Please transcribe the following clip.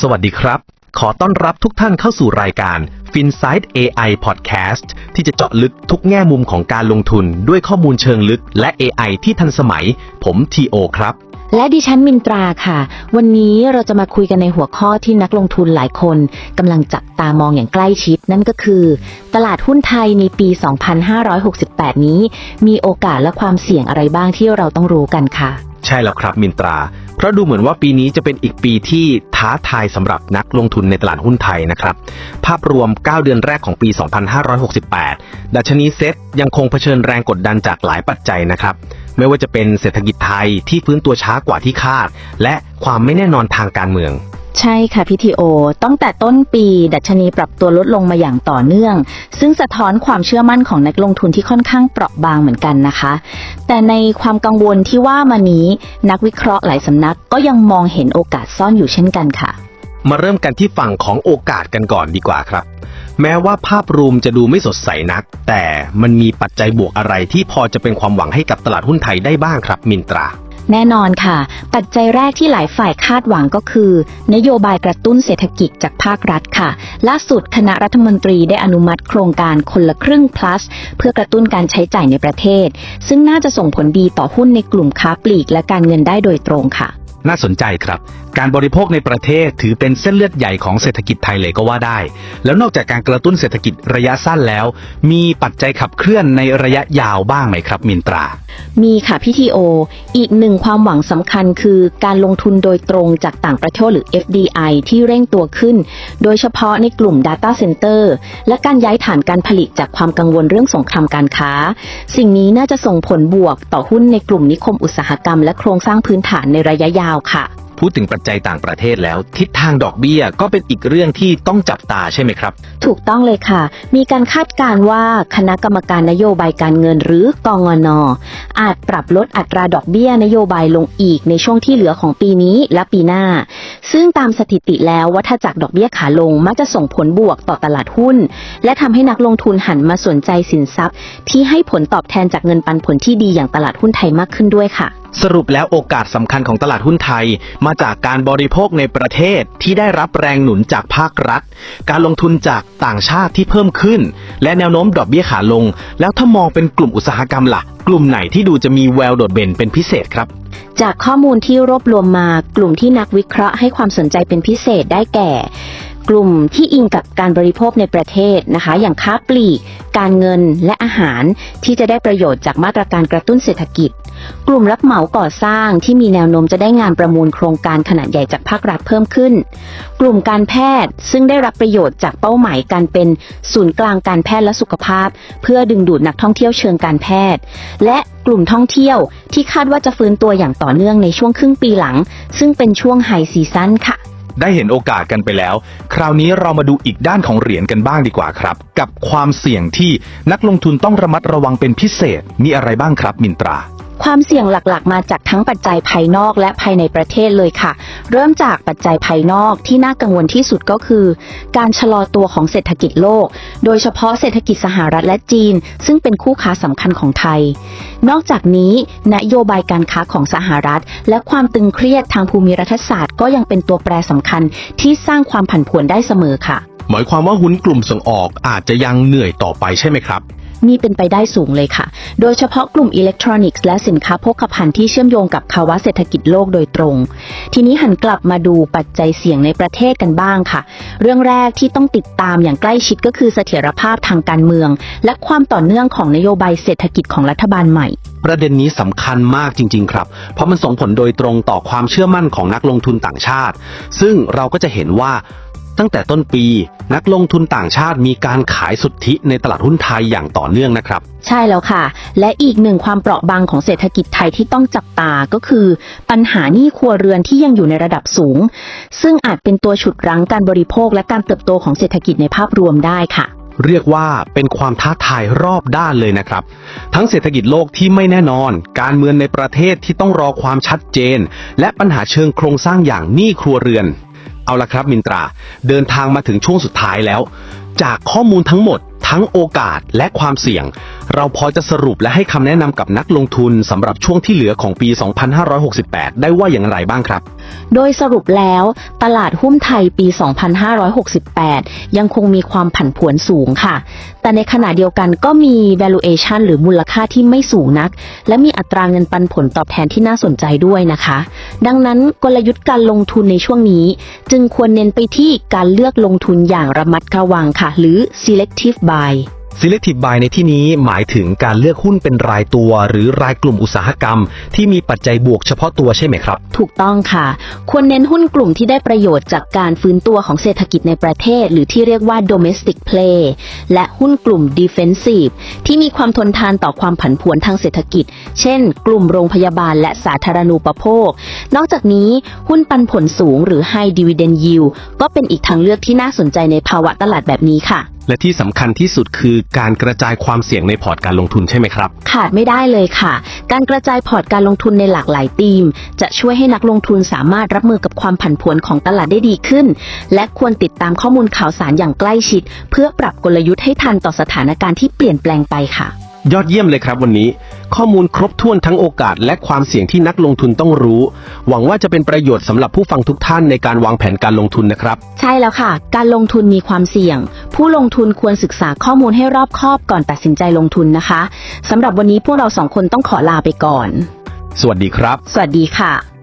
สวัสดีครับ ขอต้อนรับทุกท่านเข้าสู่รายการ FinSight AI Podcast ที่จะเจาะลึกทุกแง่มุมของการลงทุนด้วยข้อมูลเชิงลึกและ AI ที่ทันสมัย ผมทีโอครับ และดิฉันมินตราค่ะ วันนี้เราจะมาคุยกันในหัวข้อที่นักลงทุนหลายคนกำลังจับตามองอย่างใกล้ชิด นั่นก็คือ ตลาดหุ้นไทยในปี 2568 นี้ มีโอกาสและความเสี่ยงอะไรบ้างที่เราต้องรู้กันค่ะ ใช่แล้วครับมินตราเพ ราะดูเหมือนว่าปีนี้จะเป็นอีกปีที่ท้าทายสำหรับนักลงทุนในตลาดหุ้นไทยนะครับ ภาพรวม 9 เดือนแรกของปี 2568 ดัชนีเซ็ตยังคงเผชิญแรงกดดันจากหลายปัจจัยนะครับไม่ว่าจะเป็นเศรษฐกิจไทยที่ฟื้นตัวช้ากว่าที่คาด และความไม่แน่นอนทางการเมือง ใช่ค่ะพี่ทีโอ ตั้งแต่ต้นปี ดัชนีปรับตัวลดลงมาอย่างต่อเนื่อง ซึ่งสะท้อนความเชื่อมั่นของนักลงทุนที่ค่อนข้างเปราะบางเหมือนกันนะคะ แต่ในความกังวลที่ว่ามานี้ นักวิเคราะห์หลายสำนักก็ยังมองเห็นโอกาสซ่อนอยู่เช่นกันค่ะ มาเริ่มกันที่ฝั่งของโอกาสกันก่อนดีกว่าครับ แม้ว่าภาพรวมจะดูไม่สดใสนัก แต่มันมีปัจจัยบวกอะไรที่พอจะเป็นความหวังให้กับตลาดหุ้นไทยได้บ้างครับมินตรา แน่นอนค่ะ ปัจจัยแรกที่หลายฝ่ายคาดหวังก็คือ นโยบายกระตุ้นเศรษฐกิจจากภาครัฐค่ะ ล่าสุดคณะรัฐมนตรีได้อนุมัติโครงการคนละครึ่ง plus เพื่อกระตุ้นการใช้จ่ายในประเทศ ซึ่งน่าจะส่งผลดีต่อหุ้นในกลุ่มค้าปลีกและการเงินได้โดยตรงค่ะ น่าสนใจครับ การบริโภคในประเทศถือเป็นเส้นเลือดใหญ่ของเศรษฐกิจไทยเลยก็ว่าได้ แล้วนอกจากการกระตุ้นเศรษฐกิจระยะสั้นแล้ว มีปัจจัยขับเคลื่อนในระยะยาวบ้างไหมครับ มินตรา มีค่ะพี่ทีโอ อีกหนึ่งความหวังสำคัญคือการลงทุนโดยตรงจากต่างประเทศหรือ FDI ที่เร่งตัวขึ้น โดยเฉพาะในกลุ่ม Data Center และการย้ายฐานการผลิตจากความกังวลเรื่องสงครามการค้า สิ่งนี้น่าจะส่งผลบวกต่อหุ้นในกลุ่มนิคมอุตสาหกรรมและโครงสร้างพื้นฐานในระยะยาวค่ะพูดถึงปัจจัยต่างประเทศแล้ว ทิศทางดอกเบี้ยก็เป็นอีกเรื่องที่ต้องจับตาใช่ไหมครับ ถูกต้องเลยค่ะ มีการคาดการณ์ว่าคณะกรรมการนโยบายการเงินหรือกองนอาจปรับลดอัตราดอกเบี้ยนโยบายลงอีกในช่วงที่เหลือของปีนี้และปีหน้า ซึ่งตามสถิติแล้ววัฏจักรดอกเบี้ยขาลงมักจะส่งผลบวกต่อตลาดหุ้น และทำให้นักลงทุนหันมาสนใจสินทรัพย์ ที่ให้ผลตอบแทนจากเงินปันผลที่ดีอย่างตลาดหุ้นไทยมากขึ้นด้วยค่ะ สรุปแล้วโอกาสสำคัญของตลาดหุ้นไทย มาจากการบริโภคในประเทศที่ได้รับแรงหนุนจากภาครัฐ การลงทุนจากต่างชาติที่เพิ่มขึ้น และแนวโน้มดอกเบี้ยขาลง แล้วถ้ามองเป็นกลุ่มอุตสาหกรรมล่ะ กลุ่มไหนที่ดูจะมีแววโดดเด่นเป็นพิเศษครับ จากข้อมูลที่รวบรวมมากลุ่มที่นักวิเคราะห์ให้ความสนใจเป็นพิเศษได้แก่ กลุ่มที่อิงกับการบริโภคในประเทศนะคะ อย่างค้าปลีก การเงินและอาหารที่จะได้ประโยชน์จากมาตรการกระตุ้นเศรษฐกิจ กลุ่มรับเหมาก่อสร้างที่มีแนวโน้มจะได้งานประมูลโครงการขนาดใหญ่จากภาครัฐเพิ่มขึ้น กลุ่มการแพทย์ซึ่งได้รับประโยชน์จากเป้าหมายการเป็นศูนย์กลางการแพทย์และสุขภาพ เพื่อดึงดูดนักท่องเที่ยวเชิงการแพทย์ และกลุ่มท่องเที่ยวที่คาดว่าจะฟื้นตัวอย่างต่อเนื่องในช่วงครึ่งปีหลัง ซึ่งเป็นช่วงไฮซีซั่นค่ะได้เห็นโอกาสกันไปแล้ว คราวนี้เรามาดูอีกด้านของเหรียญกันบ้างดีกว่าครับ กับความเสี่ยงที่นักลงทุนต้องระมัดระวังเป็นพิเศษ มีอะไรบ้างครับมินตราความเสี่ยงหลักๆ มาจากทั้งปัจจัยภายนอกและภายในประเทศเลยค่ะ เริ่มจากปัจจัยภายนอกที่น่ากังวลที่สุดก็คือ การชะลอตัวของเศรษฐกิจโลก โดยเฉพาะเศรษฐกิจสหรัฐและจีน ซึ่งเป็นคู่ค้าสำคัญของไทย นอกจากนี้นโยบายการค้าของสหรัฐ และความตึงเครียดทางภูมิรัฐศาสตร์ก็ยังเป็นตัวแปรสำคัญที่สร้างความผันผวนได้เสมอค่ะ หมายความว่าหุ้นกลุ่มส่งออกอาจจะยังเหนื่อยต่อไปใช่ไหมครับ นี่เป็นไปได้สูงเลยค่ะ โดยเฉพาะกลุ่มอิเล็กทรอนิกส์และสินค้าโภคภัณฑ์ที่เชื่อมโยงกับภาวะเศรษฐกิจโลกโดยตรง ทีนี้หันกลับมาดูปัจจัยเสี่ยงในประเทศกันบ้างค่ะ เรื่องแรกที่ต้องติดตามอย่างใกล้ชิดก็คือเสถียรภาพทางการเมือง และความต่อเนื่องของนโยบายเศรษฐกิจของรัฐบาลใหม่ประเด็นนี้สำคัญมากจริง ๆ ครับ เพราะมันส่งผลโดยตรงต่อความเชื่อมั่นของนักลงทุนต่างชาติ ซึ่งเราก็จะเห็นว่า ตั้งแต่ต้นปี นักลงทุนต่างชาติมีการขายสุทธิในตลาดหุ้นไทยอย่างต่อเนื่องนะครับ ใช่แล้วค่ะ และอีกหนึ่งความเปราะบางของเศรษฐกิจไทยที่ต้องจับตาก็คือ ปัญหาหนี้ครัวเรือนที่ยังอยู่ในระดับสูง ซึ่งอาจเป็นตัวฉุดรั้งการบริโภคและการเติบโตของเศรษฐกิจในภาพรวมได้ค่ะเรียกว่าเป็นความท้าทายรอบด้านเลยนะครับ ทั้งเศรษฐกิจโลกที่ไม่แน่นอน การเมืองในประเทศที่ต้องรอความชัดเจน และปัญหาเชิงโครงสร้างอย่างหนี้ครัวเรือน เอาละครับมินตรา เดินทางมาถึงช่วงสุดท้ายแล้ว จากข้อมูลทั้งหมดทั้งโอกาสและความเสี่ยงเราพอจะสรุปและให้คำแนะนำกับนักลงทุนสำหรับช่วงที่เหลือของปี 2568 ได้ว่าอย่างไรบ้างครับ โดยสรุปแล้วตลาดหุ้นไทยปี 2568 ยังคงมีความผันผวนสูงค่ะ แต่ในขณะเดียวกันก็มี valuation หรือมูลค่าที่ไม่สูงนัก และมีอัตราเงินปันผลตอบแทนที่น่าสนใจด้วยนะคะ ดังนั้นกลยุทธ์การลงทุนในช่วงนี้ จึงควรเน้นไปที่การเลือกลงทุนอย่างระมัดระวังค่ะ หรือ selective buy selective buy ในที่นี้หมายถึงการเลือกหุ้นเป็นรายตัว หรือรายกลุ่มอุตสาหกรรม ที่มีปัจจัยบวกเฉพาะตัวใช่ไหมครับ ถูกต้องค่ะ ควรเน้นหุ้นกลุ่มที่ได้ประโยชน์จากการฟื้นตัวของเศรษฐกิจในประเทศ หรือที่เรียกว่า domestic play และหุ้นกลุ่ม defensive ที่มีความทนทานต่อความผันผวนทางเศรษฐกิจ เช่น กลุ่มโรงพยาบาลและสาธารณูปโภค นอกจากนี้หุ้นปันผลสูง หรือ high dividend yield ก็เป็นอีกทางเลือกที่น่าสนใจในภาวะตลาดแบบนี้ค่ะ และที่สำคัญที่สุดคือการกระจายความเสี่ยงในพอร์ตการลงทุนใช่ไหมครับ ขาดไม่ได้เลยค่ะ การกระจายพอร์ตการลงทุนในหลากหลายธีม จะช่วยให้นักลงทุนสามารถรับมือกับความผันผวนของตลาดได้ดีขึ้น และควรติดตามข้อมูลข่าวสารอย่างใกล้ชิด เพื่อปรับกลยุทธ์ให้ทันต่อสถานการณ์ที่เปลี่ยนแปลงไปค่ะ ยอดเยี่ยมเลยครับวันนี้ ข้อมูลครบถ้วนทั้งโอกาสและความเสี่ยงที่นักลงทุนต้องรู้ หวังว่าจะเป็นประโยชน์สำหรับผู้ฟังทุกท่านในการวางแผนการลงทุนนะครับ ใช่แล้วค่ะ การลงทุนมีความเสี่ยง ผู้ลงทุนควรศึกษาข้อมูลให้รอบคอบก่อนตัดสินใจลงทุนนะคะสำหรับวันนี้พวกเราสองคนต้องขอลาไปก่อน สวัสดีครับ สวัสดีค่ะ